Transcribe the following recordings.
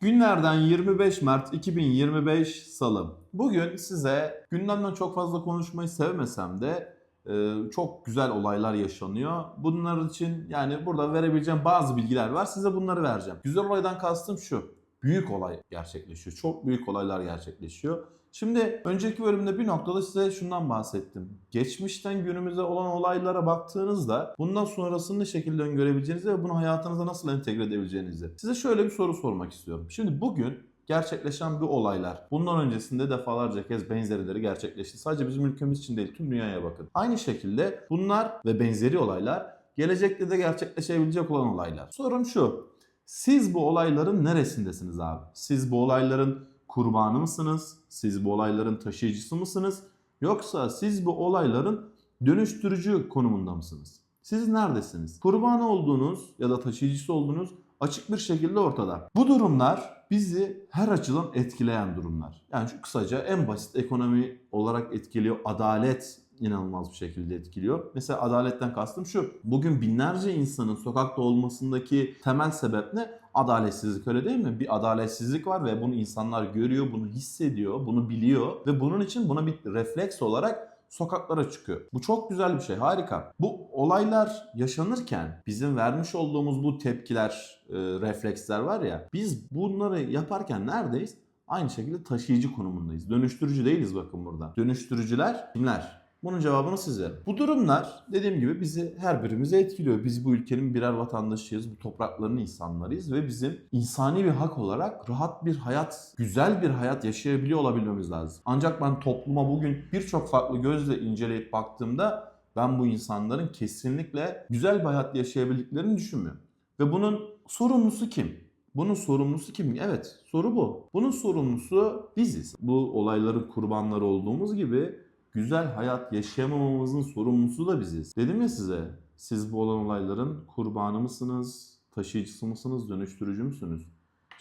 Günlerden 25 Mart 2025 Salı. Bugün size gündemden çok fazla konuşmayı sevmesem de e, çok güzel olaylar yaşanıyor. Bunlar için yani burada verebileceğim bazı bilgiler var. Size bunları vereceğim. Güzel olaydan kastım şu. Büyük olay gerçekleşiyor. Çok büyük olaylar gerçekleşiyor. Şimdi önceki bölümde bir noktada size şundan bahsettim. Geçmişten günümüze olan olaylara baktığınızda bundan sonrasını ne şekilde öngörebileceğinizi ve bunu hayatınıza nasıl entegre edebileceğinizi. Size şöyle bir soru sormak istiyorum. Şimdi bugün gerçekleşen bu olaylar. Bundan öncesinde defalarca kez benzerileri gerçekleşti. Sadece bizim ülkemiz için değil tüm dünyaya bakın. Aynı şekilde bunlar ve benzeri olaylar gelecekte de gerçekleşebilecek olan olaylar. Sorun şu. Siz bu olayların neresindesiniz abi? Siz bu olayların kurbanı mısınız? Siz bu olayların taşıyıcısı mısınız? Yoksa siz bu olayların dönüştürücü konumunda mısınız? Siz neredesiniz? Kurban olduğunuz ya da taşıyıcısı olduğunuz açık bir şekilde ortada. Bu durumlar bizi her açıdan etkileyen durumlar. Yani şu kısaca en basit ekonomi olarak etkiliyor. Adalet inanılmaz bir şekilde etkiliyor. Mesela adaletten kastım şu. Bugün binlerce insanın sokakta olmasındaki temel sebep ne? Adaletsizlik öyle değil mi? Bir adaletsizlik var ve bunu insanlar görüyor, bunu hissediyor, bunu biliyor ve bunun için buna bir refleks olarak sokaklara çıkıyor. Bu çok güzel bir şey, harika. Bu olaylar yaşanırken bizim vermiş olduğumuz bu tepkiler, e, refleksler var ya, biz bunları yaparken neredeyiz? Aynı şekilde taşıyıcı konumundayız. Dönüştürücü değiliz bakın burada. Dönüştürücüler kimler? Bunun cevabını siz verin. Bu durumlar dediğim gibi bizi her birimizi etkiliyor. Biz bu ülkenin birer vatandaşıyız, bu toprakların insanlarıyız ve bizim insani bir hak olarak rahat bir hayat, güzel bir hayat yaşayabiliyor olabilmemiz lazım. Ancak ben topluma bugün birçok farklı gözle inceleyip baktığımda ben bu insanların kesinlikle güzel bir hayat yaşayabildiklerini düşünmüyorum. Ve bunun sorumlusu kim? Bunun sorumlusu kim? Evet, soru bu. Bunun sorumlusu biziz. Bu olayların kurbanları olduğumuz gibi güzel hayat yaşayamamamızın sorumlusu da biziz. Dedim ya size, siz bu olan olayların kurbanı mısınız, taşıyıcısı mısınız, dönüştürücü müsünüz?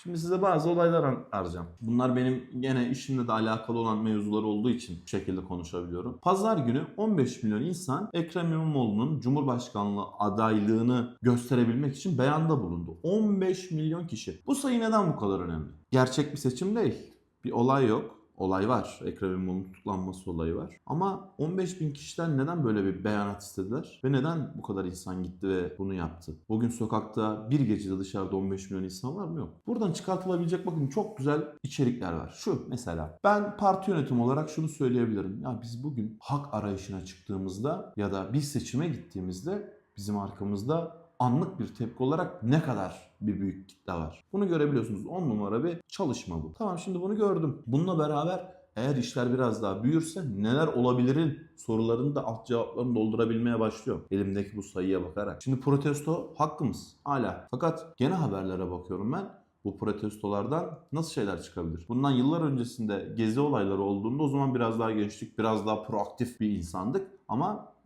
Şimdi size bazı olaylar anlatacağım. Bunlar benim gene işimle de alakalı olan mevzular olduğu için bu şekilde konuşabiliyorum. Pazar günü 15 milyon insan Ekrem İmamoğlu'nun Cumhurbaşkanlığı adaylığını gösterebilmek için beyanda bulundu. 15 milyon kişi. Bu sayı neden bu kadar önemli? Gerçek bir seçim değil. Bir olay yok. Olay var. Ekrem İmamoğlu'nun tutuklanması olayı var. Ama 15 bin kişiden neden böyle bir beyanat istediler? Ve neden bu kadar insan gitti ve bunu yaptı? Bugün sokakta bir gecede dışarıda 15 milyon insan var mı? Yok. Buradan çıkartılabilecek bakın çok güzel içerikler var. Şu mesela ben parti yönetimi olarak şunu söyleyebilirim. Ya biz bugün hak arayışına çıktığımızda ya da bir seçime gittiğimizde bizim arkamızda anlık bir tepki olarak ne kadar bir büyük kitle var. Bunu görebiliyorsunuz. 10 numara bir çalışma bu. Tamam şimdi bunu gördüm. Bununla beraber eğer işler biraz daha büyürse neler olabilirin sorularını da alt cevaplarını doldurabilmeye başlıyor. Elimdeki bu sayıya bakarak. Şimdi protesto hakkımız hala. Fakat gene haberlere bakıyorum ben bu protestolardan nasıl şeyler çıkabilir? Bundan yıllar öncesinde gezi olayları olduğunda o zaman biraz daha gençlik, biraz daha proaktif bir insandık. Ama.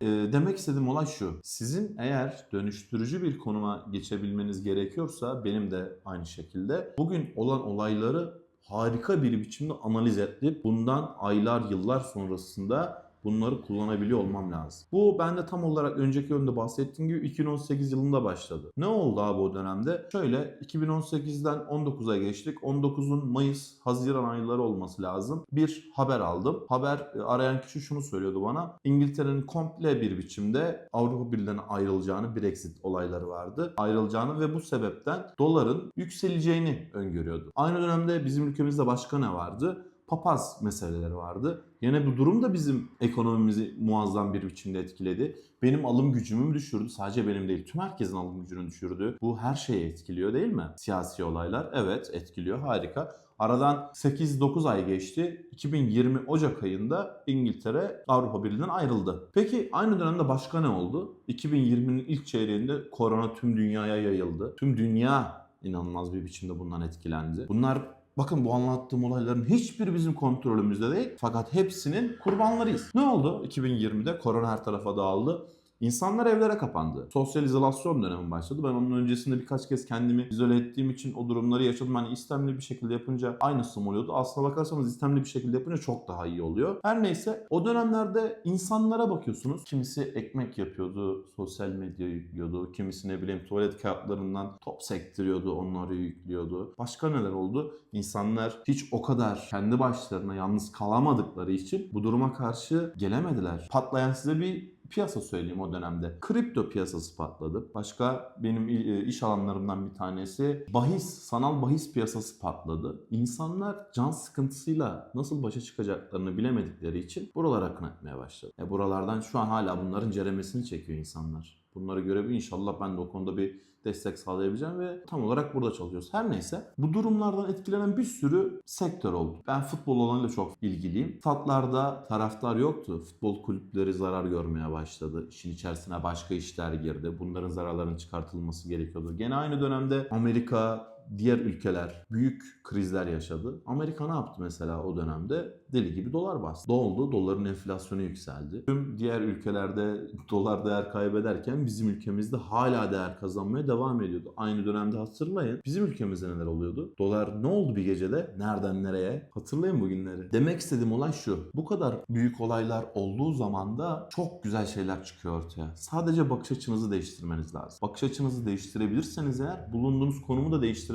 E, demek istediğim olay şu. Sizin eğer dönüştürücü bir konuma geçebilmeniz gerekiyorsa benim de aynı şekilde bugün olan olayları harika bir biçimde analiz edip bundan aylar yıllar sonrasında bunları kullanabiliyor olmam lazım. Bu bende tam olarak önceki yönde bahsettiğim gibi 2018 yılında başladı. Ne oldu abi o dönemde? Şöyle 2018'den 19'a geçtik. 19'un Mayıs, Haziran ayları olması lazım. Bir haber aldım. Haber e, arayan kişi şunu söylüyordu bana. İngiltere'nin komple bir biçimde Avrupa Birliği'ne ayrılacağını, Brexit olayları vardı. Ayrılacağını ve bu sebepten doların yükseleceğini öngörüyordu. Aynı dönemde bizim ülkemizde başka ne vardı? Papaz meseleleri vardı. Yine bu durum da bizim ekonomimizi muazzam bir biçimde etkiledi. Benim alım gücümü düşürdü. Sadece benim değil, tüm herkesin alım gücünü düşürdü. Bu her şeyi etkiliyor değil mi? Siyasi olaylar evet etkiliyor. Harika. Aradan 8-9 ay geçti. 2020 Ocak ayında İngiltere Avrupa Birliği'nden ayrıldı. Peki aynı dönemde başka ne oldu? 2020'nin ilk çeyreğinde korona tüm dünyaya yayıldı. Tüm dünya inanılmaz bir biçimde bundan etkilendi. Bunlar Bakın bu anlattığım olayların hiçbiri bizim kontrolümüzde değil. Fakat hepsinin kurbanlarıyız. Ne oldu 2020'de? Korona her tarafa dağıldı. İnsanlar evlere kapandı. Sosyal izolasyon dönemi başladı. Ben onun öncesinde birkaç kez kendimi izole ettiğim için o durumları yaşadım. Hani istemli bir şekilde yapınca aynısı mı oluyordu? Aslına bakarsanız istemli bir şekilde yapınca çok daha iyi oluyor. Her neyse o dönemlerde insanlara bakıyorsunuz. Kimisi ekmek yapıyordu, sosyal medya yüklüyordu. Kimisi ne bileyim tuvalet kağıtlarından top sektiriyordu, onları yüklüyordu. Başka neler oldu? İnsanlar hiç o kadar kendi başlarına yalnız kalamadıkları için bu duruma karşı gelemediler. Patlayan size bir piyasa söyleyeyim o dönemde. Kripto piyasası patladı. Başka benim e, iş alanlarımdan bir tanesi bahis, sanal bahis piyasası patladı. İnsanlar can sıkıntısıyla nasıl başa çıkacaklarını bilemedikleri için buralara akın etmeye başladı. E buralardan şu an hala bunların ceremesini çekiyor insanlar. Bunları görebilir inşallah ben de o konuda bir destek sağlayabileceğim ve tam olarak burada çalışıyoruz. Her neyse bu durumlardan etkilenen bir sürü sektör oldu. Ben futbol olanıyla çok ilgiliyim. Statlarda taraftar yoktu. Futbol kulüpleri zarar görmeye başladı. İşin içerisine başka işler girdi. Bunların zararlarının çıkartılması gerekiyordu. Gene aynı dönemde Amerika, diğer ülkeler büyük krizler yaşadı. Amerika ne yaptı mesela o dönemde? Deli gibi dolar bastı. Ne oldu? Doların enflasyonu yükseldi. Tüm diğer ülkelerde dolar değer kaybederken bizim ülkemizde hala değer kazanmaya devam ediyordu. Aynı dönemde hatırlayın. Bizim ülkemizde neler oluyordu? Dolar ne oldu bir gecede? Nereden nereye? Hatırlayın bu günleri. Demek istediğim olay şu. Bu kadar büyük olaylar olduğu zaman da çok güzel şeyler çıkıyor ortaya. Sadece bakış açınızı değiştirmeniz lazım. Bakış açınızı değiştirebilirseniz eğer bulunduğunuz konumu da değiştirebilirsiniz.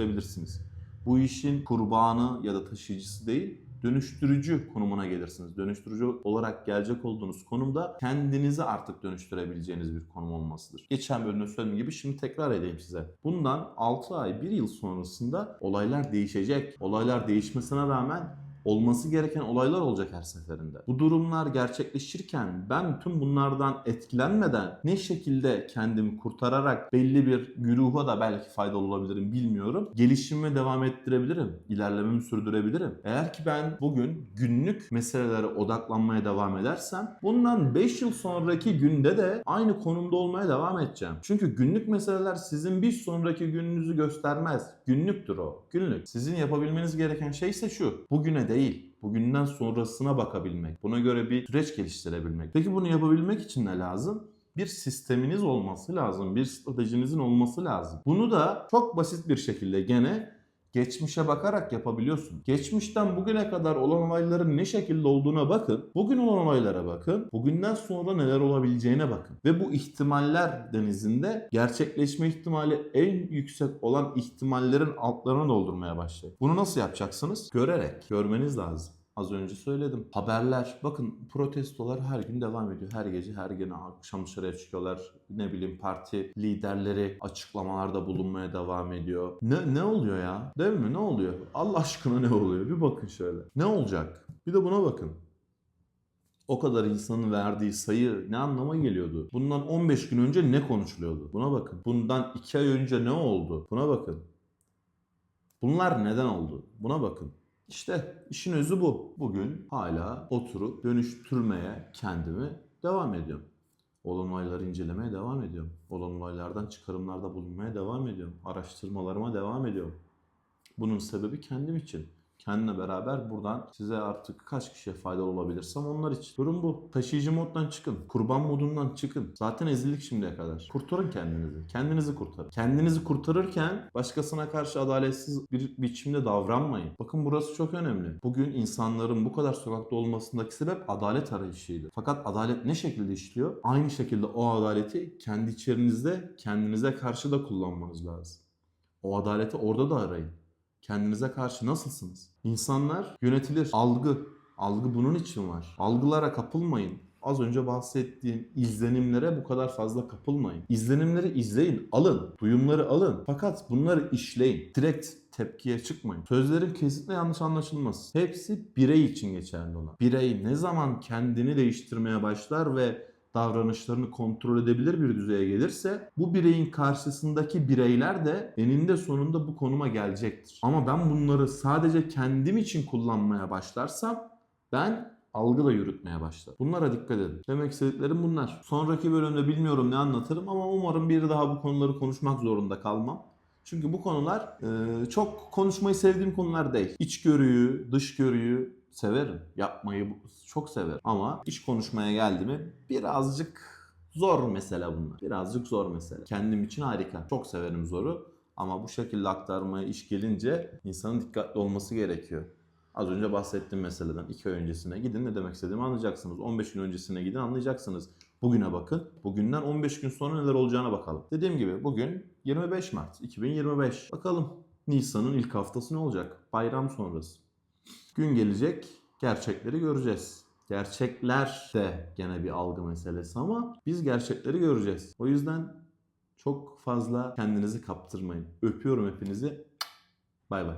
Bu işin kurbanı ya da taşıyıcısı değil, dönüştürücü konumuna gelirsiniz. Dönüştürücü olarak gelecek olduğunuz konumda kendinizi artık dönüştürebileceğiniz bir konum olmasıdır. Geçen bölümde söylediğim gibi şimdi tekrar edeyim size. Bundan 6 ay, 1 yıl sonrasında olaylar değişecek. Olaylar değişmesine rağmen olması gereken olaylar olacak her seferinde. Bu durumlar gerçekleşirken ben tüm bunlardan etkilenmeden ne şekilde kendimi kurtararak belli bir güruha da belki faydalı olabilirim bilmiyorum. Gelişimimi devam ettirebilirim. ilerlememi sürdürebilirim. Eğer ki ben bugün günlük meselelere odaklanmaya devam edersem bundan 5 yıl sonraki günde de aynı konumda olmaya devam edeceğim. Çünkü günlük meseleler sizin bir sonraki gününüzü göstermez. Günlüktür o. Günlük. Sizin yapabilmeniz gereken şey ise şu. Bugüne değil bugünden sonrasına bakabilmek. Buna göre bir süreç geliştirebilmek. Peki bunu yapabilmek için ne lazım? Bir sisteminiz olması lazım. Bir stratejinizin olması lazım. Bunu da çok basit bir şekilde gene geçmişe bakarak yapabiliyorsun. Geçmişten bugüne kadar olan olayların ne şekilde olduğuna bakın. Bugün olan olaylara bakın. Bugünden sonra neler olabileceğine bakın. Ve bu ihtimaller denizinde gerçekleşme ihtimali en yüksek olan ihtimallerin altlarını doldurmaya başlayın. Bunu nasıl yapacaksınız? Görerek. Görmeniz lazım. Az önce söyledim. Haberler. Bakın protestolar her gün devam ediyor. Her gece, her gün akşam dışarıya çıkıyorlar. Ne bileyim parti liderleri açıklamalarda bulunmaya devam ediyor. Ne, ne oluyor ya? Değil mi? Ne oluyor? Allah aşkına ne oluyor? Bir bakın şöyle. Ne olacak? Bir de buna bakın. O kadar insanın verdiği sayı ne anlama geliyordu? Bundan 15 gün önce ne konuşuluyordu? Buna bakın. Bundan 2 ay önce ne oldu? Buna bakın. Bunlar neden oldu? Buna bakın. İşte işin özü bu. Bugün hala oturup dönüştürmeye kendimi devam ediyorum. Olan olayları incelemeye devam ediyorum. Olan olaylardan çıkarımlarda bulunmaya devam ediyorum. Araştırmalarıma devam ediyorum. Bunun sebebi kendim için. Kendimle beraber buradan size artık kaç kişiye faydalı olabilirsem onlar için. Durum bu. Taşıyıcı moddan çıkın. Kurban modundan çıkın. Zaten ezildik şimdiye kadar. Kurtarın kendinizi. Kendinizi kurtarın. Kendinizi kurtarırken başkasına karşı adaletsiz bir biçimde davranmayın. Bakın burası çok önemli. Bugün insanların bu kadar sokakta olmasındaki sebep adalet arayışıydı. Fakat adalet ne şekilde işliyor? Aynı şekilde o adaleti kendi içerinizde kendinize karşı da kullanmanız lazım. O adaleti orada da arayın. Kendinize karşı nasılsınız? İnsanlar yönetilir. Algı. Algı bunun için var. Algılara kapılmayın. Az önce bahsettiğim izlenimlere bu kadar fazla kapılmayın. İzlenimleri izleyin, alın. Duyumları alın. Fakat bunları işleyin. Direkt tepkiye çıkmayın. Sözlerim kesinlikle yanlış anlaşılmaz. Hepsi birey için geçerli olan. Birey ne zaman kendini değiştirmeye başlar ve davranışlarını kontrol edebilir bir düzeye gelirse bu bireyin karşısındaki bireyler de eninde sonunda bu konuma gelecektir. Ama ben bunları sadece kendim için kullanmaya başlarsam ben algı da yürütmeye başlar. Bunlara dikkat edin. Demek istediklerim bunlar. Sonraki bölümde bilmiyorum ne anlatırım ama umarım bir daha bu konuları konuşmak zorunda kalmam. Çünkü bu konular e, çok konuşmayı sevdiğim konular değil. İçgörüyü, dışgörüyü severim. Yapmayı çok severim. Ama iş konuşmaya geldi mi birazcık Zor mesele bunlar. Birazcık zor mesele. Kendim için harika. Çok severim zoru. Ama bu şekilde aktarmaya iş gelince insanın dikkatli olması gerekiyor. Az önce bahsettiğim meseleden 2 ay öncesine gidin ne demek istediğimi anlayacaksınız. 15 gün öncesine gidin anlayacaksınız. Bugüne bakın. Bugünden 15 gün sonra neler olacağına bakalım. Dediğim gibi bugün 25 Mart 2025. Bakalım Nisan'ın ilk haftası ne olacak? Bayram sonrası. Gün gelecek gerçekleri göreceğiz. Gerçekler de gene bir algı meselesi ama biz gerçekleri göreceğiz. O yüzden çok fazla kendinizi kaptırmayın. Öpüyorum hepinizi. Bay bay.